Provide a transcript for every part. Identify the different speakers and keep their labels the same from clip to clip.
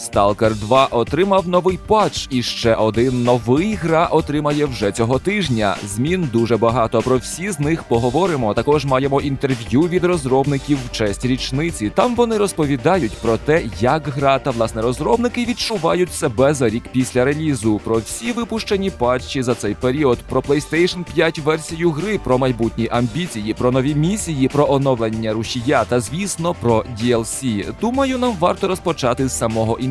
Speaker 1: Stalker 2 отримав новий патч, і ще один новий гра отримає вже цього тижня. Змін дуже багато. Про всі з них поговоримо. Також маємо інтерв'ю від розробників в честь річниці. Там вони розповідають про те, як гра та власне розробники відчувають себе за рік після релізу. Про всі випущені патчі за цей період, про PlayStation 5 версію гри, про майбутні амбіції, про нові місії, про оновлення рушія та звісно про DLC. Думаю, нам варто розпочати з самого інтерв'ю.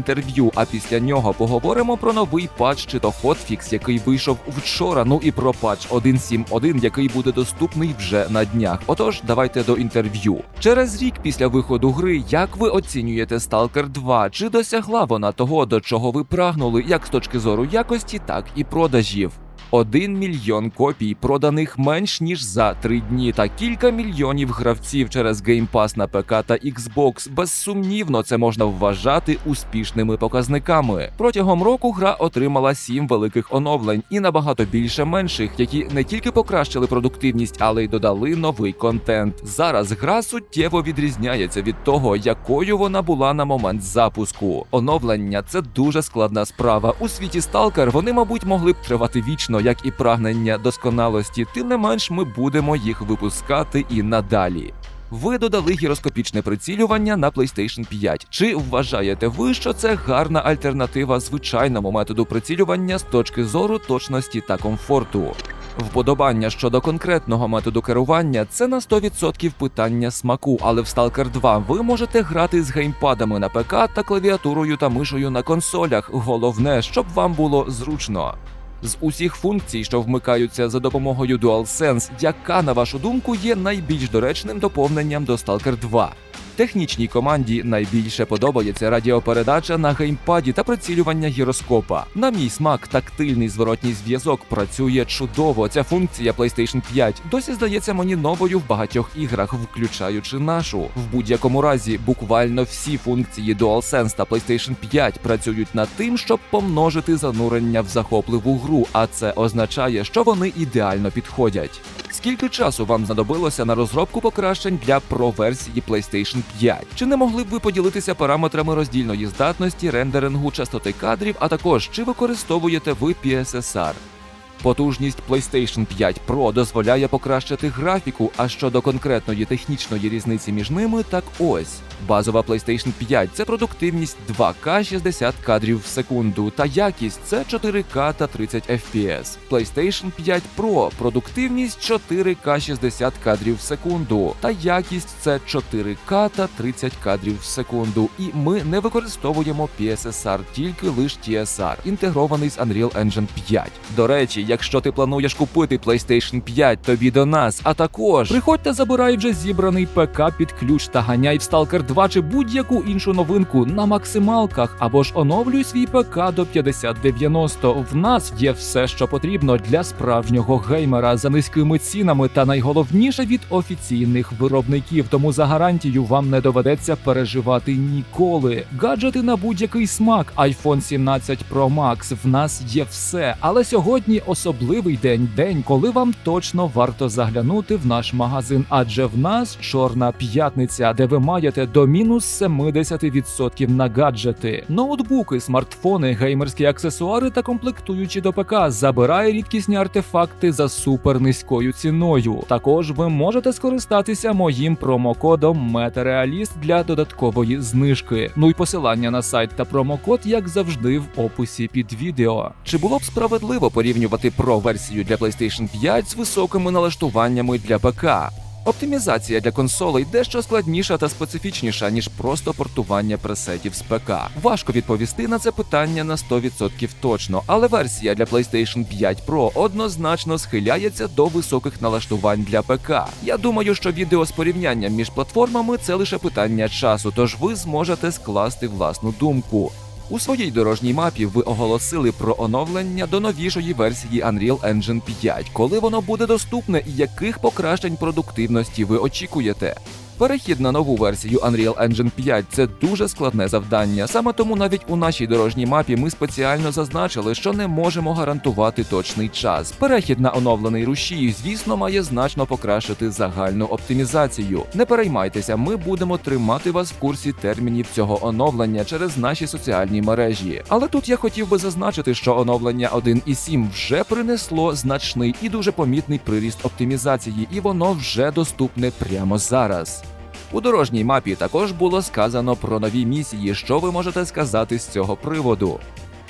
Speaker 1: А після нього поговоримо про новий патч чи то хотфікс, який вийшов вчора. Ну і про патч 1.7.1, який буде доступний вже на днях. Отож, давайте до інтерв'ю. Через рік після виходу гри, як ви оцінюєте Stalker 2? Чи досягла вона того, до чого ви прагнули, як з точки зору якості, так і продажів? Один мільйон копій проданих менш ніж за три дні, та кілька мільйонів гравців через Game Pass на ПК та Xbox. Безсумнівно, це можна вважати успішними показниками. Протягом року гра отримала сім великих оновлень і набагато більше менших, які не тільки покращили продуктивність, але й додали новий контент. Зараз гра суттєво відрізняється від того, якою вона була на момент запуску. Оновлення це дуже складна справа. У світі Stalker вони, мабуть, могли б тривати вічно, як і прагнення досконалості. Тим не менш, ми будемо їх випускати і надалі. Ви додали гіроскопічне прицілювання на PlayStation 5. Чи вважаєте ви, що це гарна альтернатива звичайному методу прицілювання з точки зору точності та комфорту? Вподобання щодо конкретного методу керування це на 100% питання смаку, але в Stalker 2 ви можете грати з геймпадами на ПК та клавіатурою та мишою на консолях. Головне, щоб вам було зручно. З усіх функцій, що вмикаються за допомогою DualSense, яка, на вашу думку, є найбільш доречним доповненням до Stalker 2? Технічній команді найбільше подобається радіопередача на геймпаді та прицілювання гіроскопа. На мій смак, тактильний зворотній зв'язок працює чудово. Ця функція PlayStation 5 досі здається мені новою в багатьох іграх, включаючи нашу. В будь-якому разі, буквально всі функції DualSense та PlayStation 5 працюють над тим, щоб помножити занурення в захопливу гру, а це означає, що вони ідеально підходять. Скільки часу вам знадобилося на розробку покращень для Pro-версії PlayStation 5? Чи не могли б ви поділитися параметрами роздільної здатності, рендерингу, частоти кадрів, а також чи використовуєте ви PSSR? Потужність PlayStation 5 Pro дозволяє покращити графіку, а щодо конкретної технічної різниці між ними, так ось. Базова PlayStation 5 це продуктивність 2К 60 кадрів в секунду, та якість це 4К та 30 FPS. PlayStation 5 Pro продуктивність 4К 60 кадрів в секунду, та якість це 4К та 30 кадрів в секунду. І ми не використовуємо PSSR, тільки лише TSR, інтегрований з Unreal Engine 5. До речі, якщо ти плануєш купити PlayStation 5, тобі до нас, а також приходь та забирай вже зібраний ПК під ключ та ганяй в Stalker 2 чи будь-яку іншу новинку на максималках, або ж оновлюй свій ПК до 5090. В нас є все, що потрібно для справжнього геймера за низькими цінами та найголовніше від офіційних виробників. Тому за гарантію вам не доведеться переживати ніколи. Гаджети на будь-який смак. iPhone 17 Pro Max. В нас є все. Але сьогодні особливий день, день, коли вам точно варто заглянути в наш магазин, адже в нас чорна п'ятниця, де ви маєте до мінус 70% на гаджети, ноутбуки, смартфони, геймерські аксесуари та комплектуючі до ПК. Забирає рідкісні артефакти за супер низькою ціною. Також ви можете скористатися моїм промокодом Метареаліст для додаткової знижки. Ну й посилання на сайт та промокод, як завжди, в описі під відео. Чи було б справедливо порівнювати Pro версію для PlayStation 5 з високими налаштуваннями для ПК? Оптимізація для консолей дещо складніша та специфічніша, ніж просто портування пресетів з ПК. Важко відповісти на це питання на 100% точно, але версія для PlayStation 5 Pro однозначно схиляється до високих налаштувань для ПК. Я думаю, що відео з порівнянням між платформами це лише питання часу, тож ви зможете скласти власну думку. У своїй дорожній мапі ви оголосили про оновлення до новішої версії Unreal Engine 5. Коли воно буде доступне і яких покращень продуктивності ви очікуєте? Перехід на нову версію Unreal Engine 5 – це дуже складне завдання. Саме тому навіть у нашій дорожній мапі ми спеціально зазначили, що не можемо гарантувати точний час. Перехід на оновлений рушій, звісно, має значно покращити загальну оптимізацію. Не переймайтеся, ми будемо тримати вас в курсі термінів цього оновлення через наші соціальні мережі. Але тут я хотів би зазначити, що оновлення 1.7 вже принесло значний і дуже помітний приріст оптимізації, і воно вже доступне прямо зараз. У дорожній мапі також було сказано про нові місії, що ви можете сказати з цього приводу.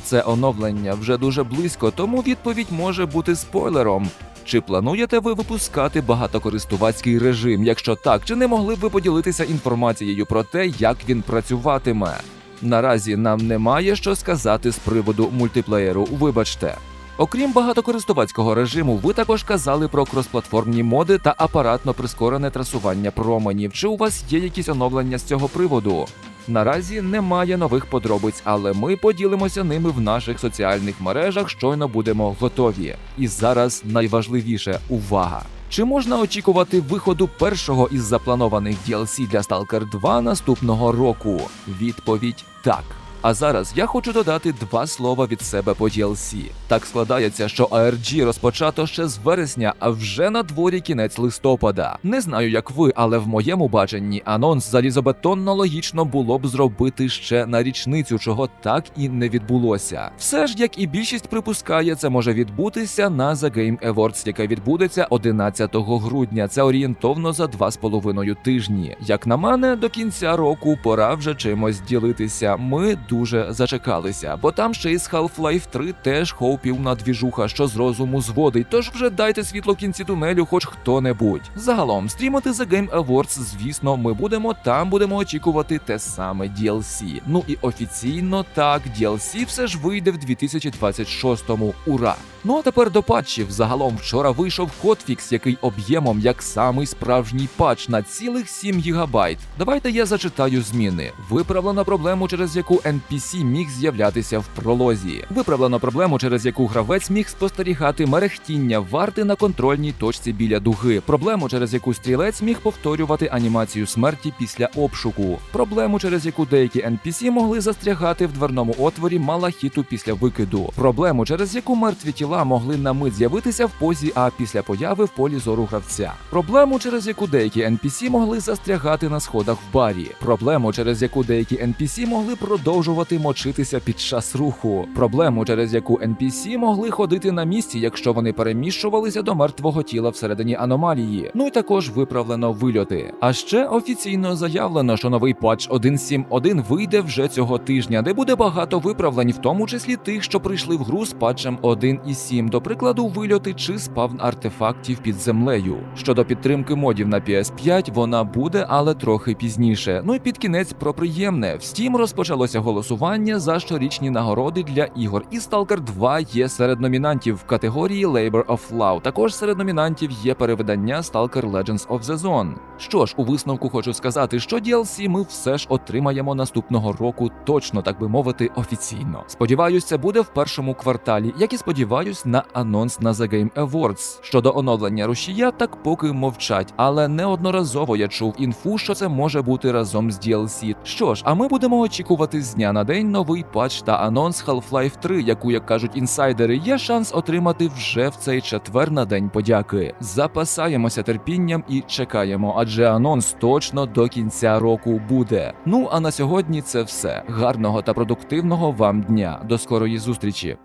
Speaker 1: Це оновлення вже дуже близько, тому відповідь може бути спойлером. Чи плануєте ви випускати багатокористувацький режим? Якщо так, чи не могли б ви поділитися інформацією про те, як він працюватиме? Наразі нам немає що сказати з приводу мультиплеєру. Вибачте. Окрім багатокористувацького режиму, ви також казали про кросплатформні моди та апаратно прискорене трасування променів. Чи у вас є якісь оновлення з цього приводу? Наразі немає нових подробиць, але ми поділимося ними в наших соціальних мережах. Щойно будемо готові. І зараз найважливіше увага. Чи можна очікувати виходу першого із запланованих DLC для Stalker 2 наступного року? Відповідь так. А зараз я хочу додати два слова від себе по DLC. Так складається, що ARG розпочато ще з вересня, а вже на дворі кінець листопада. Не знаю, як ви, але в моєму баченні анонс залізобетонно логічно було б зробити ще на річницю, чого так і не відбулося. Все ж, як і більшість припускає, це може відбутися на The Game Awards, яке відбудеться 11 грудня. Це орієнтовно за два з половиною тижні. Як на мене, до кінця року пора вже чимось ділитися. Ми дуже зачекалися, бо там ще із Half-Life 3 теж хоупівна двіжуха, що з розуму зводить. Тож вже дайте світло в кінці тунелю, хоч хто-небудь. Загалом стрімати The Game Awards, звісно, ми будемо там, будемо очікувати те саме DLC. Ну і офіційно так, DLC все ж вийде в 2026-му. Ура! Ну а тепер до патчів. Загалом вчора вийшов хотфікс, який об'ємом як самий справжній патч на цілих 7 гігабайт. Давайте я зачитаю зміни. Виправлено проблему, через яку NPC міг з'являтися в пролозі. Виправлено проблему, через яку гравець міг спостерігати мерехтіння варти на контрольній точці біля дуги. Проблему, через яку стрілець міг повторювати анімацію смерті після обшуку. Проблему, через яку деякі NPC могли застрягати в дверному отворі малахіту після викиду. Проблему, через яку мертві тіла могли на мить з'явитися в позі А після появи в полі зору гравця. Проблему, через яку деякі NPC могли застрягати на сходах в барі. Проблему, через яку деякі NPC могли продовжувати мочитися під час руху. Проблему, через яку NPC могли ходити на місці, якщо вони переміщувалися до мертвого тіла всередині аномалії. Ну і також виправлено вильоти. А ще офіційно заявлено, що новий патч 1.7.1 вийде вже цього тижня, де буде багато виправлень, в тому числі тих, що прийшли в гру з патчем 1.7, до прикладу, вильоти чи спавн артефактів під землею. Щодо підтримки модів на PS5, вона буде, але трохи пізніше. Ну і під кінець про приємне. В Steam розпочалося голосування за щорічні нагороди для ігор, і Stalker 2 є серед номінантів в категорії Labor of Love. Також серед номінантів є перевидання Stalker Legends of the Zone. Що ж, у висновку хочу сказати, що DLC ми все ж отримаємо наступного року, точно так би мовити, офіційно. Сподіваюсь, це буде в першому кварталі, як і сподіваюсь на анонс на The Game Awards. Щодо оновлення рушія, так поки мовчать, але неодноразово я чув інфу, що це може бути разом з DLC. Що ж, а ми будемо очікувати з дня на день новий патч та анонс Half-Life 3, яку, як кажуть інсайдери, є шанс отримати вже в цей четвер на день подяки. Запасаємося терпінням і чекаємо, адже анонс точно до кінця року буде. Ну а на сьогодні це все. Гарного та продуктивного вам дня. До скорої зустрічі.